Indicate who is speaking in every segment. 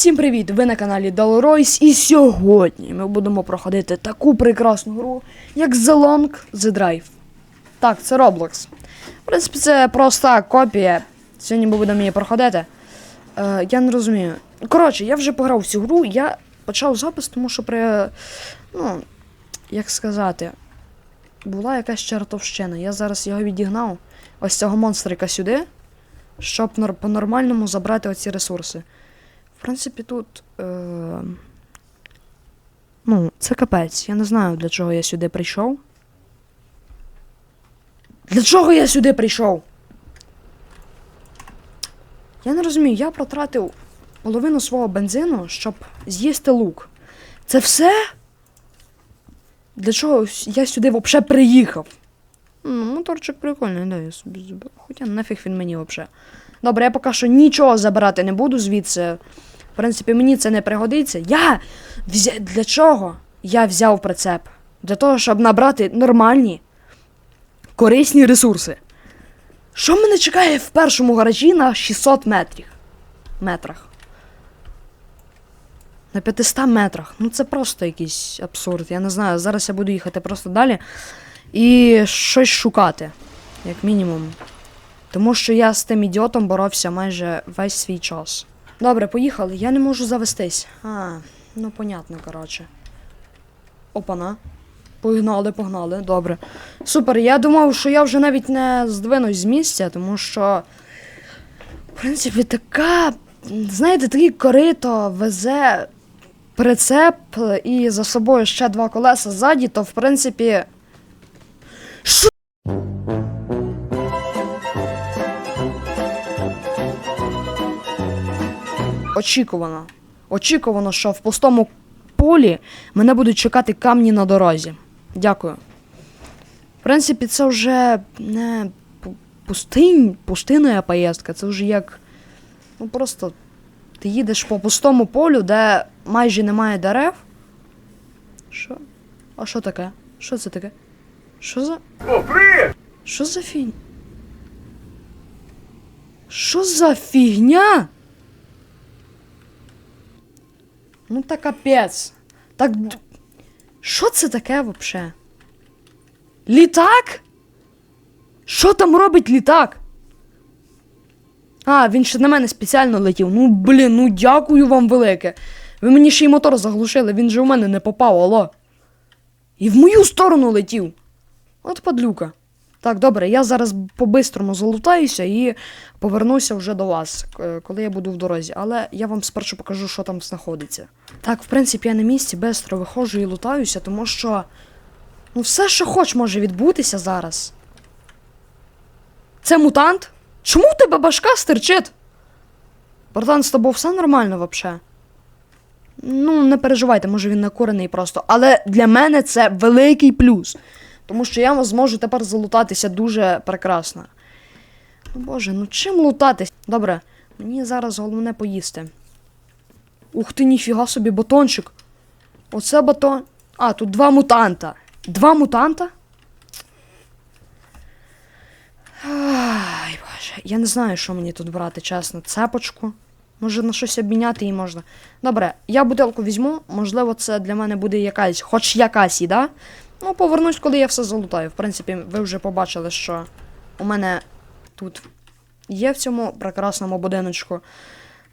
Speaker 1: Всім привіт! Ви на каналі Doloroys і сьогодні ми будемо проходити таку прекрасну гру, як The Long The Drive. Так, це Roblox. В принципі, це проста копія. Сьогодні ми будемо її проходити. Е, я не розумію. Коротше, я вже пограв цю гру, я почав запис, тому що при. Ну, як сказати, була якась чертовщина. Я зараз його відігнав, ось цього монстрика сюди, щоб по-нормальному забрати оці ресурси. В принципі, тут. Е... Ну, це капець. Я не знаю, для чого я сюди прийшов. Для чого я сюди прийшов? Я не розумію, я протратив половину свого бензину, щоб з'їсти лук. Це все? Для чого я сюди взагалі приїхав? Ну, моторчик прикольний, да, я собі заберу. Хоча нафіг він мені взагалі. Добре, я поки що нічого забирати не буду звідси. В принципі, мені це не пригодиться. Я взя... для чого я взяв прицеп? Для того, щоб набрати нормальні, корисні ресурси. Що мене чекає в першому гаражі на 600 метрів? метрах? На 500 метрах. Ну це просто якийсь абсурд. Я не знаю. Зараз я буду їхати просто далі і щось шукати, як мінімум. Тому що я з тим ідіотом боровся майже весь свій час. Добре, поїхали. Я не можу завестись. А, ну понятно, коротше. Опана. Погнали, погнали, добре. Супер, я думав, що я вже навіть не здвинусь з місця, тому що. В принципі, така. Знаєте, такий корито везе прицеп і за собою ще два колеса ззаді, то в принципі. Що? Очікувано. Очікувано, що в пустому полі мене будуть чекати камні на дорозі. Дякую. В принципі, це вже не пу- пустинь, пустинна поїздка, це вже як. Ну просто ти їдеш по пустому полю, де майже немає дерев. Що? А що таке? Що це таке? Що за.
Speaker 2: О, привіт!
Speaker 1: Що за фігня? Що за фігня? Ну та капець. Так. Що це таке вообще? Літак? Що там робить літак? А, він ще на мене спеціально летів. Ну, блін, ну дякую вам велике. Ви мені ще й мотор заглушили, він же у мене не попав, алло. І в мою сторону летів. От падлюка. Так, добре, я зараз по-бистрому залутаюся і повернуся вже до вас, е, коли я буду в дорозі. Але я вам спершу покажу, що там знаходиться. Так, в принципі, я на місці бистро виходжу і лутаюся, тому що. Ну, все, що хоч може відбутися зараз. Це мутант? Чому в тебе башка стирчить? Братан, з тобою все нормально взагалі? Ну, не переживайте, може він накурений просто. Але для мене це великий плюс. Тому що я зможу тепер залутатися дуже прекрасно. Ну боже, ну чим лутатись? Добре, мені зараз головне поїсти. Ух ти, ніфіга собі, батончик. Оце батон. А, тут два мутанта. Два мутанта? Ай, боже. Я не знаю, що мені тут брати, чесно. Цепочку. Може на щось обміняти її можна. Добре, я бутилку візьму, можливо, це для мене буде якась, хоч якась їда. Ну, повернусь, коли я все залутаю. В принципі, ви вже побачили, що у мене тут є в цьому прекрасному будиночку.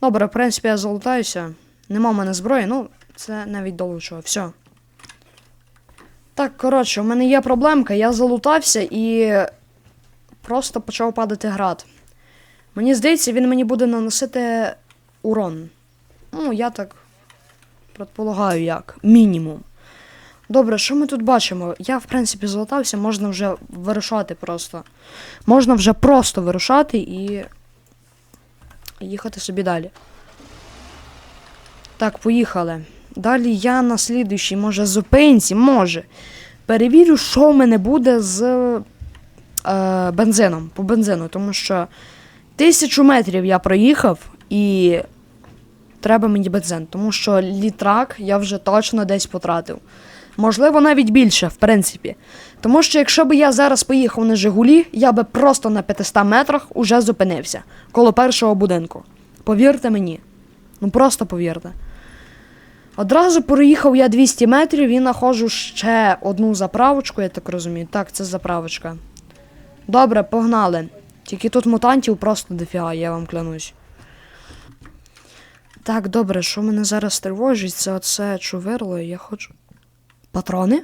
Speaker 1: Добре, в принципі, я залутаюся. Нема в мене зброї, ну, це навіть до лучшого. Все. Так, коротше, у мене є проблемка, я залутався і просто почав падати град. Мені здається, він мені буде наносити урон. Ну, я так предполагаю, як. Мінімум. Добре, що ми тут бачимо? Я, в принципі, залутався, можна вже вирушати просто. Можна вже просто вирушати і їхати собі далі. Так, поїхали. Далі я на слідуючій, може, зупинці, може. Перевірю, що в мене буде з е, бензином, по бензину, тому що тисячу метрів я проїхав і треба мені бензин, тому що літрак я вже точно десь потратив. Можливо, навіть більше, в принципі. Тому що якщо б я зараз поїхав на Жигулі, я би просто на 500 метрах уже зупинився коло першого будинку. Повірте мені. Ну просто повірте. Одразу проїхав я 200 метрів і знаходжу ще одну заправочку, я так розумію. Так, це заправочка. Добре, погнали. Тільки тут мутантів просто дофіга, я вам клянусь. Так, добре, що мене зараз тривожить, це оце чувирло, і я хочу. Патрони?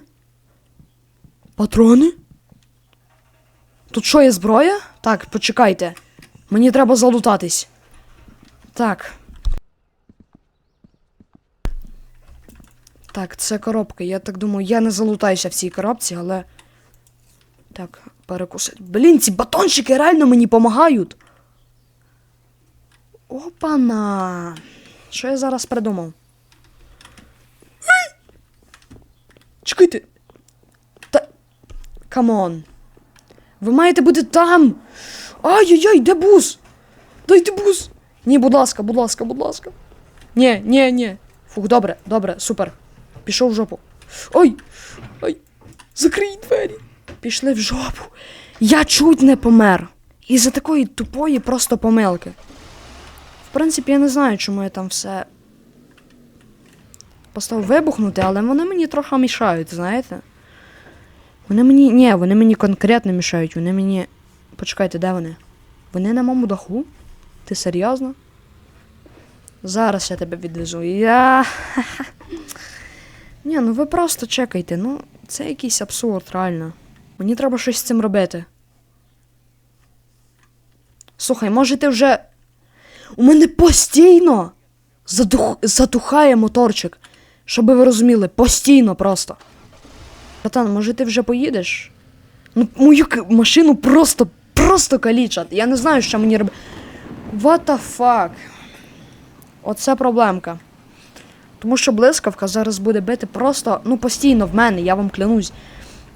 Speaker 1: Патрони? Тут що є зброя? Так, почекайте. Мені треба залутатись. Так. Так, це коробка. Я так думаю, я не залутаюся в цій коробці, але. Так, перекусить. Блін, ці батончики реально мені допомагають. Опана. Що я зараз придумав? Чекайте. Та. Камон. Ви маєте бути там. Ай-яй-яй, де бус? Дайте бус. Ні, будь ласка, будь ласка, будь ласка. Ні, ні, ні. Фух, добре, добре, супер. Пішов в жопу. Ой! Ой! Закрий двері. Пішли в жопу. Я чуть не помер. Із-за такої тупої просто помилки. В принципі, я не знаю, чому я там все. Поставив вибухнути, але вони мені трохи мішають, знаєте? Вони мені. Ні, вони мені конкретно мішають. Вони мені. Почекайте, де вони? Вони на моєму даху? Ти серйозно? Зараз я тебе відвезу. Я. Ні, ну ви просто чекайте, ну, це якийсь абсурд, реально. Мені треба щось з цим робити. Слухай, може ти вже. У мене постійно задух... затухає моторчик. Щоб ви розуміли, постійно просто. Братан, може ти вже поїдеш? Ну, мою машину просто, просто калічать. Я не знаю, що мені робити. What the fuck? Оце проблемка. Тому що блискавка зараз буде бити просто, ну, постійно в мене, я вам клянусь.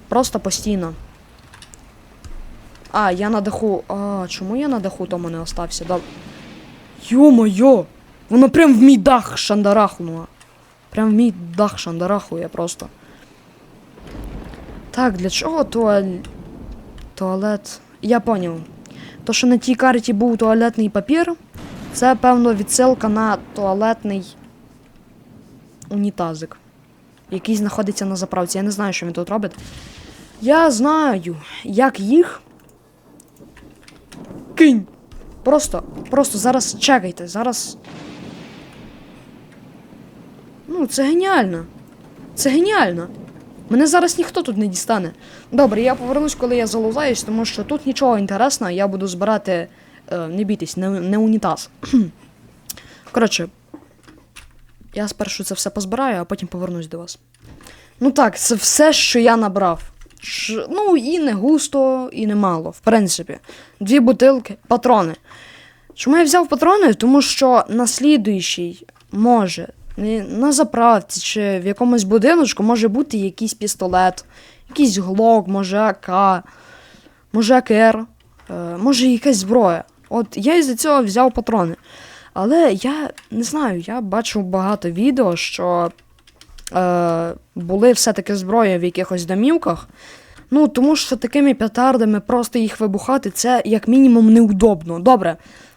Speaker 1: Просто постійно. А, я на даху. А, чому я на даху тому не остався? Доб... Йо-моє! Воно прям в мій дах шандарахнуло. Прям мій дах шандарахує просто. Так, для чого туаль... туалет? Я поняв. То, що на тій карті був туалетний папір, це, певно, відсилка на туалетний унітазик, який знаходиться на заправці. Я не знаю, що він тут робить. Я знаю, як їх. Кинь! Просто, просто зараз чекайте, зараз. Ну, це геніально. Це геніально. Мене зараз ніхто тут не дістане. Добре, я повернусь, коли я залузаюсь, тому що тут нічого інтересного, я буду збирати. Е, не бійтесь, не, не унітаз. Коротше, я спершу це все позбираю, а потім повернусь до вас. Ну так, це все, що я набрав. Ш... Ну, і не густо, і не мало, в принципі. Дві бутилки, патрони. Чому я взяв патрони? Тому що наслідуючий може на заправці чи в якомусь будиночку може бути якийсь пістолет, якийсь глок, може АК, може АКР, е, може якась зброя. От я із-за цього взяв патрони. Але я не знаю, я бачив багато відео, що е, були все-таки зброї в якихось домівках. Ну, тому що такими петардами просто їх вибухати, це як мінімум неудобно. Добре,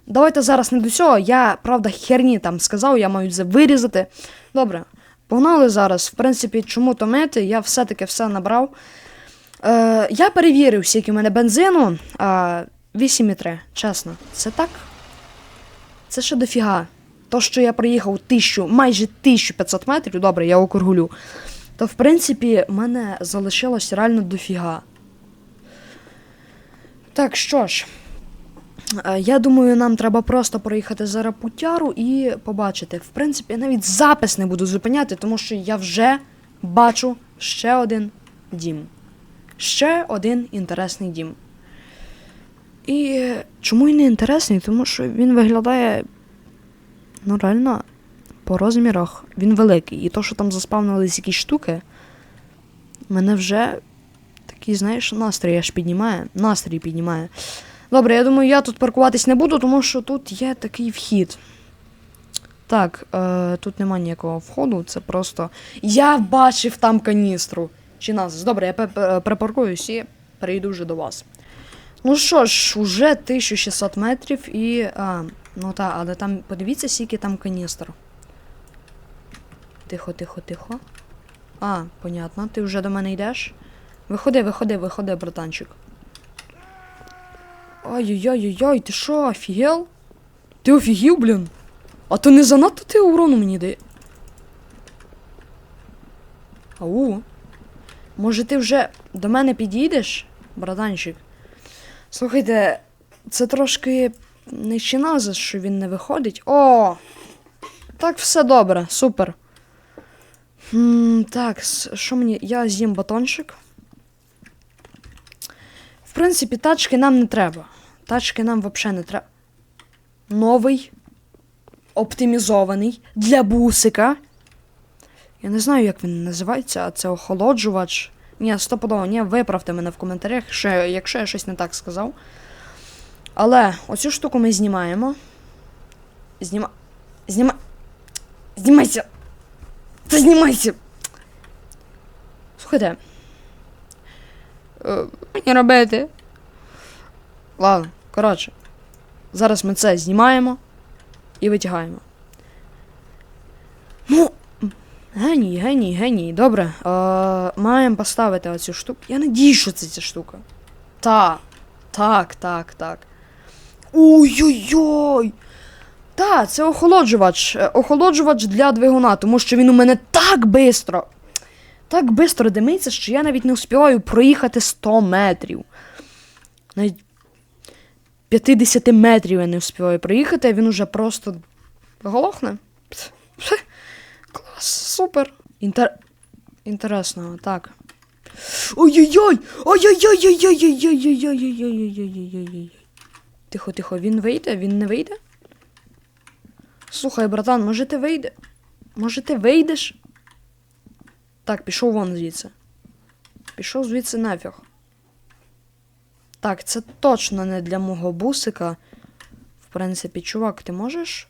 Speaker 1: давайте зараз не до цього. Я, правда, херні там сказав, я маю це вирізати. Добре, погнали зараз. В принципі, чому томити, я все-таки все набрав. Е, я перевірив, скільки в мене бензину. А, 8,3, чесно. Це так? Це ще дофіга. То, що я проїхав тисячу, майже 1500 метрів, добре, я округлю. То, в принципі, в мене залишилось реально дофіга. Так, що ж. Е, Я думаю, нам треба просто проїхати зараз путяру і побачити. В принципі, я навіть запис не буду зупиняти, тому що я вже бачу ще один дім. Ще один інтересний дім. І чому він не інтересний? Тому що він виглядає. Ну, реально, по розмірах він великий. І то, що там заспавнились якісь штуки, мене вже такий, знаєш, настрій аж піднімає. Настрій піднімає. Добре, я думаю, я тут паркуватись не буду, тому що тут є такий вхід. Так, е, тут нема ніякого входу, це просто. Я бачив там каністру. Чи нас. Добре, я припаркуюсь і перейду вже до вас. Ну що ж, уже 1600 метрів і. А, Ну так, але там подивіться, скільки там каністр. Тихо, тихо, тихо. А, понятно, ти вже до мене йдеш. Виходи, виходи, виходи, братанчик. Ай-яй-яй-яй, ти що, офігел? Ти офігів, блін? А то не занадто ти урону мені дає. Ау. Може ти вже до мене підійдеш, братанчик? Слухайте, це трошки чиназис, що він не виходить. О! Так, все добре, супер. Хм, так, що мені. Я з'їм батончик. В принципі, тачки нам не треба. Тачки нам взагалі не треба. Новий. Оптимізований для бусика. Я не знаю, як він називається, а це охолоджувач. Ні, стопудово, ні, виправте мене в коментарях, якщо, якщо я щось не так сказав. Але оцю штуку ми знімаємо. Зніма. Зніма. Знімайся! Та знімайся! Слухайте. Мені робити. Ладно, коротше. Зараз ми це знімаємо і витягаємо. Ну. Геній, геній, геній. Добре. Е, маємо поставити оцю штуку. Я надію, що це ця штука. Так. Так, так, так. Ой-ой-ой! Так, це охолоджувач. Е, Охолоджувач для двигуна, тому що він у мене так бистро. Так бистро димиться, що я навіть не успіваю проїхати 100 метрів. Навіть 50 метрів я не успіваю проїхати, а він уже просто глохне. Пс, пс. Клас, супер. Інтер... Інтересно, так. Ой-ой-ой! Ой-ой-ой-ой-ой-ой-ой-ой-ой-ой-ой-ой-ой-ой-ой-ой. Тихо, тихо, він вийде? Він не вийде? Слухай, братан, може ти вийде? Може ти вийдеш? Так, пішов вон звідси. Пішов звідси нафіг. Так, це точно не для мого бусика. В принципі, чувак, ти можеш?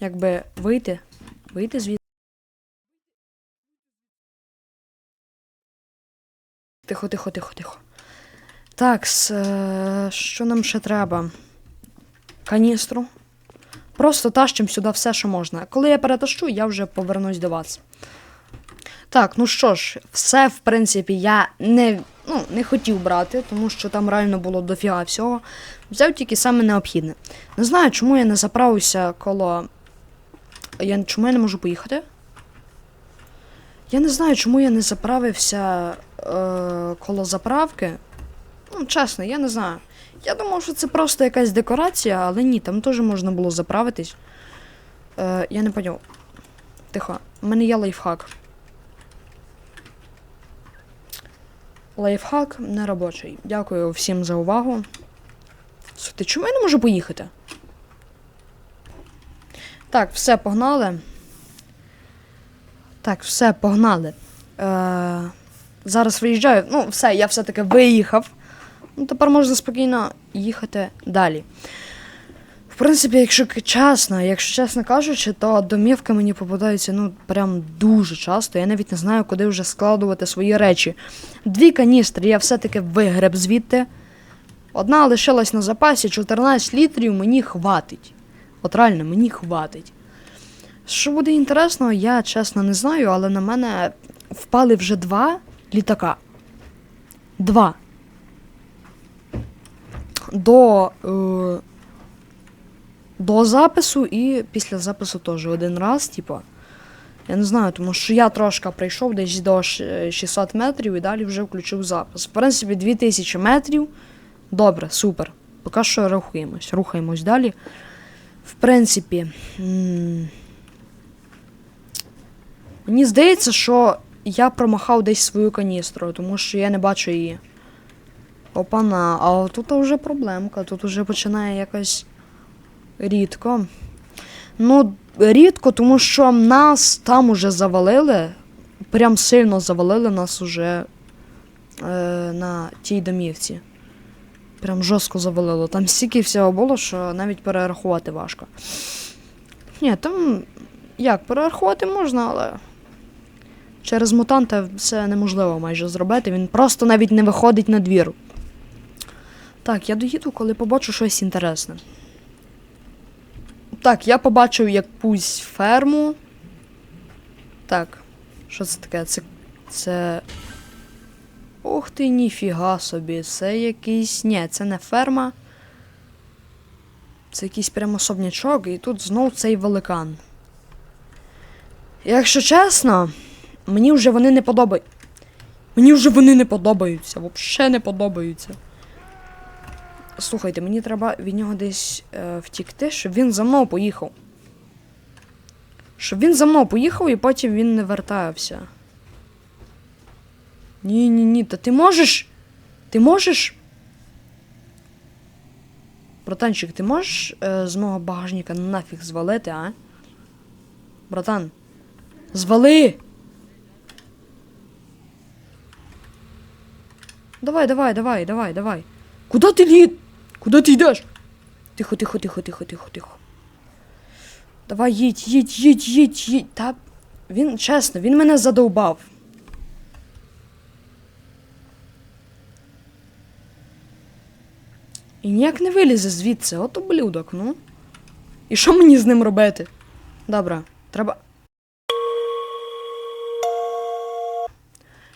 Speaker 1: Якби вийти? Вийти звідси. Тихо, тихо, тихо, тихо. Так, е, що нам ще треба? Каністру. Просто тащим сюди все, що можна. Коли я перетащу, я вже повернусь до вас. Так, ну що ж, все, в принципі, я не, ну, не хотів брати, тому що там реально було дофіга всього. Взяв тільки саме необхідне. Не знаю, чому я не заправився коло. Я, чому я не можу поїхати? Я не знаю, чому я не заправився е, коло заправки. Ну, чесно, я не знаю. Я думав, що це просто якась декорація, але ні, там теж можна було заправитись. Е, я не поняв. Тихо, у мене є лайфхак. Лайфхак не робочий. Дякую всім за увагу. Слухайте, чому я не можу поїхати? Так, все, погнали. Так, все, погнали. Е, зараз виїжджаю. Ну, все, я все-таки виїхав. Ну, тепер можна спокійно їхати далі. Принципі, якщо чесно, якщо чесно кажучи, то домівки мені попадаються ну прям дуже часто. Я навіть не знаю, куди вже складувати свої речі. Дві каністри я все-таки вигреб звідти. Одна лишилась на запасі, 14 літрів мені хватить. От реально, мені хватить. Що буде інтересно, я чесно не знаю, але на мене впали вже два літака. Два. До, е, до запису і після запису теж один раз, типу. Я не знаю, тому що я трошки прийшов десь до ш- 600 метрів і далі вже включив запис. В принципі, 2000 метрів. Добре, супер. Поки що рухаємось, рухаємось далі. В принципі. Мені здається, що я промахав десь свою каністру, тому що я не бачу її. Опана, а тут вже проблемка, тут вже починає якось рідко. Ну, рідко, тому що нас там уже завалили. Прям сильно завалили нас уже е, на тій домівці. Прям жорстко завалило. Там стільки всього було, що навіть перерахувати важко. Ні, там як, перерахувати можна, але. Через мутанта це неможливо майже зробити. Він просто навіть не виходить на двір. Так, я доїду, коли побачу щось інтересне. Так, я побачив якусь ферму. Так. Що це таке? Це. Це. Ух ти, ніфіга собі. Це якийсь. Ні, це не ферма. Це якийсь прям особнячок, і тут знов цей великан. Якщо чесно, мені вже вони не подобаються. Мені вже вони не подобаються. Взагалі не подобаються. Слухайте, мені треба від нього десь е, втікти, щоб він за мною поїхав. Щоб він за мною поїхав і потім він не вертався. Ні, ні, та ти можеш. Ти можеш. Братанчик, ти можеш е, з мого багажника нафіг звалити, а? Братан. Звали! Давай, давай, давай, давай, давай. Куда ти лід? Куди ти йдеш? Тихо, тихо, тихо, тихо, тихо, тихо. Давай їдь, їдь, їдь, їдь, їдь. Та він, чесно, він мене задовбав. І ніяк не вилізе звідси, от ублюдок, ну. І що мені з ним робити? Добре, треба.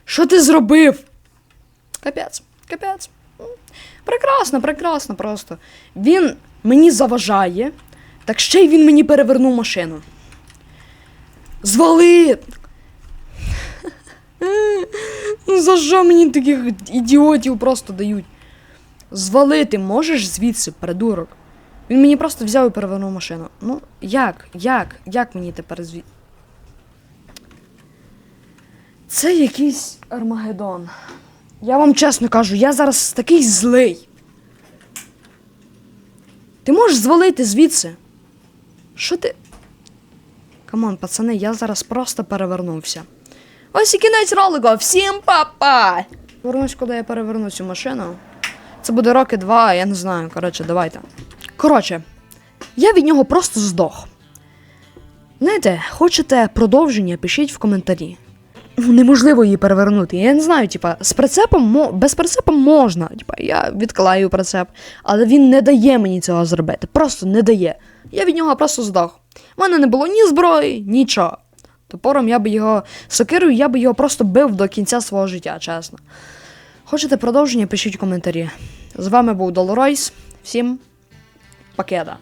Speaker 1: Що ти зробив? Капець, капець. Прекрасно, прекрасно просто. Він мені заважає, так ще й він мені перевернув машину. Звали! Ну за що мені таких ідіотів просто дають? Звалити можеш звідси, придурок? Він мені просто взяв і перевернув машину. Ну, як? Як? Як мені тепер звід. Це якийсь Армагеддон. Я вам чесно кажу, я зараз такий злий. Ти можеш звалити звідси? Що ти. Камон, пацани, я зараз просто перевернувся. Ось і кінець ролика. Всім па-па! Повернусь, коли я переверну цю машину. Це буде роки два, я не знаю. Коротше, давайте. Коротше, я від нього просто здох. Знаєте, хочете продовження, пишіть в коментарі. Неможливо її перевернути. Я не знаю, типа, з прицепом без прицепа можна. Типа, я відклею прицеп, але він не дає мені цього зробити. Просто не дає. Я від нього просто здох. У мене не було ні зброї, нічого. Топором я би його сокирою, я би його просто бив до кінця свого життя, чесно. Хочете продовження, пишіть в коментарі. З вами був Долоройс. Всім пакета.